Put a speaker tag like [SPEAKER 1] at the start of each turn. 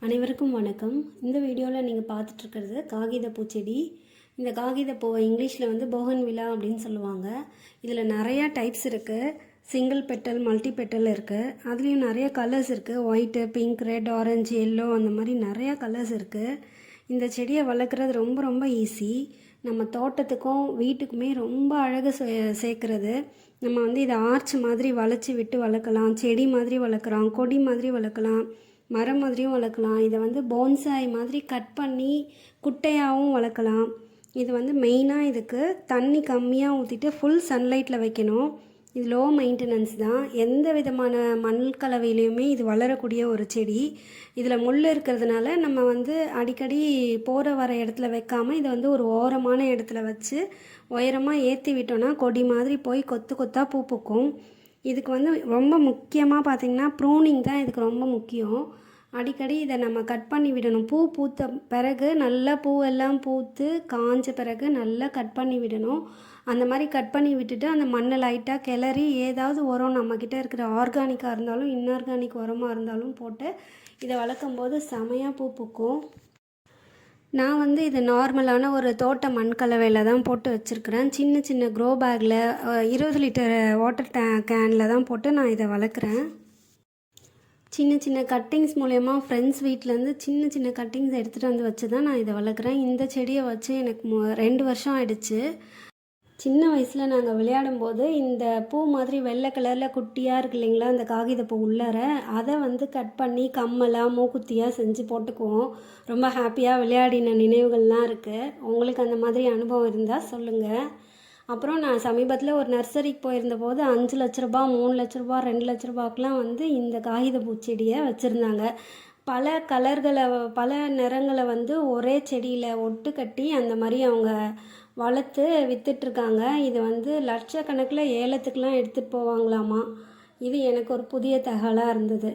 [SPEAKER 1] அனைவருக்கும் வணக்கம். இந்த வீடியோவில் நீங்கள் பார்த்துட்ருக்கிறது காகித பூச்செடி இந்த காகித பூவை இங்கிலீஷில் வந்து போகன் விழா அப்படின்னு சொல்லுவாங்க. இதில் நிறையா டைப்ஸ் இருக்குது சிங்கிள் பெட்டல் மல்டி பெட்டல் இருக்குது அதுலேயும் நிறைய கலர்ஸ் இருக்குது white pink red orange yellow அந்த மாதிரி நிறையா கலர்ஸ் இருக்குது இந்த செடியை வளர்க்குறது ரொம்ப ரொம்ப ஈஸி. நம்ம தோட்டத்துக்கும் வீட்டுக்குமே ரொம்ப அழகு சே- சேர்க்குறது. நம்ம வந்து இதை ஆர்ச் மாதிரி வளைச்சி விட்டு வளர்க்கலாம். செடி மாதிரி வளர்க்குறோம் கொடி மாதிரி வளர்க்கலாம். மரம் மாதிரியும் வளர்க்கலாம். இதை வந்து போன்சாய் மாதிரி கட் பண்ணி குட்டையாகவும் வளர்க்கலாம். இது வந்து மெயினாக இதுக்கு தண்ணி கம்மியாக ஊற்றிட்டு ஃபுல் சன்லைட்டில் வைக்கணும். இது லோ மெயின்டெனன்ஸ் தான். எந்த விதமான மண் கலவையிலையுமே இது வளரக்கூடிய ஒரு செடி. இதில் முள் இருக்கிறதுனால நம்ம வந்து அடிக்கடி போகிற வர இடத்துல வைக்காமல் இதை வந்து ஒரு ஓரமான இடத்துல வச்சு உயரமாக ஏற்றி விட்டோன்னா கொடி மாதிரி போய் கொத்து கொத்தாக பூ பூக்கும். இதுக்கு வந்து ரொம்ப முக்கியமாக பார்த்திங்கன்னா ப்ரூனிங் தான் இதுக்கு ரொம்ப முக்கியம். அடிக்கடி இதை நம்ம கட் பண்ணி விடணும். பூ பூத்த பிறகு நல்லா பூவெல்லாம் பூத்து காஞ்ச பிறகு நல்லா கட் பண்ணி விடணும். அந்த மாதிரி கட் பண்ணி விட்டுட்டு அந்த மண்ணை லைட்டாக கிளறி ஏதாவது உரம் நம்மக்கிட்ட இருக்கிற ஆர்கானிக்காக இருந்தாலும் இன்ஆர்கானிக் உரமாக இருந்தாலும் போட்டு இதை வளர்க்கும் போது செமையாக பூ பூக்கும். நான் வந்து இது நார்மலான ஒரு தோட்ட மண் கலவையில் தான் போட்டு வச்சுருக்கிறேன். சின்ன சின்ன க்ரோ பேக்கில் இருபது லிட்டர் வாட்டர் டே கேனில் தான் போட்டு நான் இதை வளர்க்குறேன். சின்ன சின்ன கட்டிங்ஸ் மூலயமா ஃப்ரெண்ட்ஸ் வீட்டிலேருந்து சின்ன சின்ன கட்டிங்ஸ் எடுத்துகிட்டு வந்து வச்சு தான் நான் இதை வளர்க்குறேன். இந்த செடியை வச்சு எனக்கு ரெண்டு வருஷம் ஆயிடுச்சு. சின்ன வயசில் நாங்கள் விளையாடும்போது இந்த பூ மாதிரி வெள்ளை கலரில் குட்டியாக இருக்கு இல்லைங்களா அந்த காகித பூ உள்ளார அதை வந்து கட் பண்ணி கம்மலாக மூக்குத்தியாக செஞ்சு போட்டுக்குவோம். ரொம்ப ஹாப்பியாக விளையாடின நினைவுகள்லாம் இருக்குது உங்களுக்கு அந்த மாதிரி அனுபவம் இருந்தால் சொல்லுங்கள் அப்புறம் நான் சமீபத்தில் ஒரு நர்சரிக்கு போயிருந்த போது அஞ்சு லட்ச ரூபா மூணு லட்ச ரூபா ரெண்டு லட்ச ரூபாக்கெலாம் வந்து இந்த காகித பூச்செடியை வச்சுருந்தாங்க. பல கலர்களை பல நிறங்களை வந்து ஒரே செடியில் ஒட்டு கட்டி அந்த மாதிரி அவங்க வளர்த்து விற்றுட்ருக்காங்க இது வந்து லட்சக்கணக்கில் ஏலத்துக்குலாம் எடுத்துகிட்டு போவாங்களாமா? இது எனக்கு ஒரு புதிய தகவலாக இருந்தது.